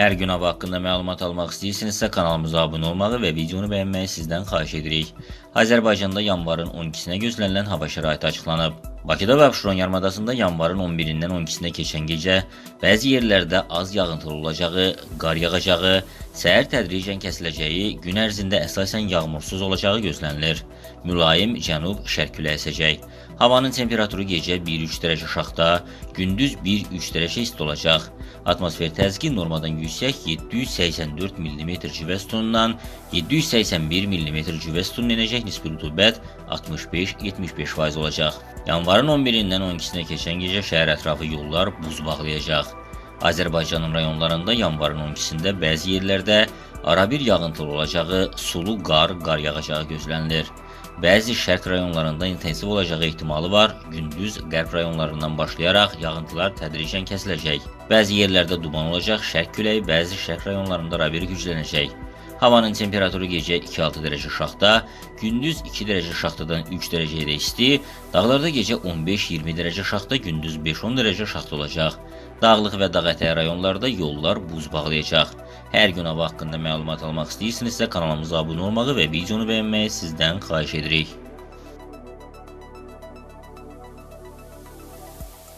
Hər gün hava haqqında məlumat almaq istəyirsinizsə kanalımıza abunə olmağı və videonu bəyənməyi sizdən xahiş edirik. Azərbaycanda yanvarın 12-sinə gözlənilən hava şəraiti açıqlanıb. Bakıda və Abşeron yarımadasında yanvarın 11-dən 12-sinə keçən gecə bəzi yerlərdə az yağıntılı olacağı, qar yağacağı, səhər tədricən kəsiləcəyi, gün ərzində əsasən yağmursuz olacağı gözlənilir. Mülayim cənub-şərq küləyi əsəcək. Havanın temperaturu gecə 1-3 dərəcə aşağıda, gündüz 1-3 dərəcə isti olacaq. Atmosfer təzyiqi normadan yüksək 784 mm civə sütunundan 781 mm civə sütununa enəcək nisbi rütubət 65-75% olacaq. Yanvarın 11-dən 12-sinə keçən gecə şəhər ətrafı yollar buz bağlayacaq. Azərbaycanın rayonlarında yanvarın 12-sində bəzi yerlərdə arabir yağıntılı olacağı, sulu qar, qar yağacağı gözlənilir. Bəzi şərq rayonlarında intensiv olacağı ehtimalı var. Gündüz qərb rayonlarından başlayaraq yağıntılar tədricən kəsiləcək. Bəzi yerlərdə duman olacaq, şərq küləyi bəzi şərq rayonlarında arabir güclənəcək. Havanın temperaturu gecə 2-6 dərəcə aşağıda, gündüz 2 dərəcə aşağıdan 3 dərəcəyə isti, dağlarda gecə 15-20 dərəcə aşağıda, gündüz 5-10 dərəcə aşağıda olacaq. Dağlıq və dağətəyi rayonlarda yollar buz bağlayacaq. Hər gün hava haqqında məlumat almaq istəyirsinizsə kanalımıza abunə olmağı və videonu bəyənməyi sizdən xahiş edirik.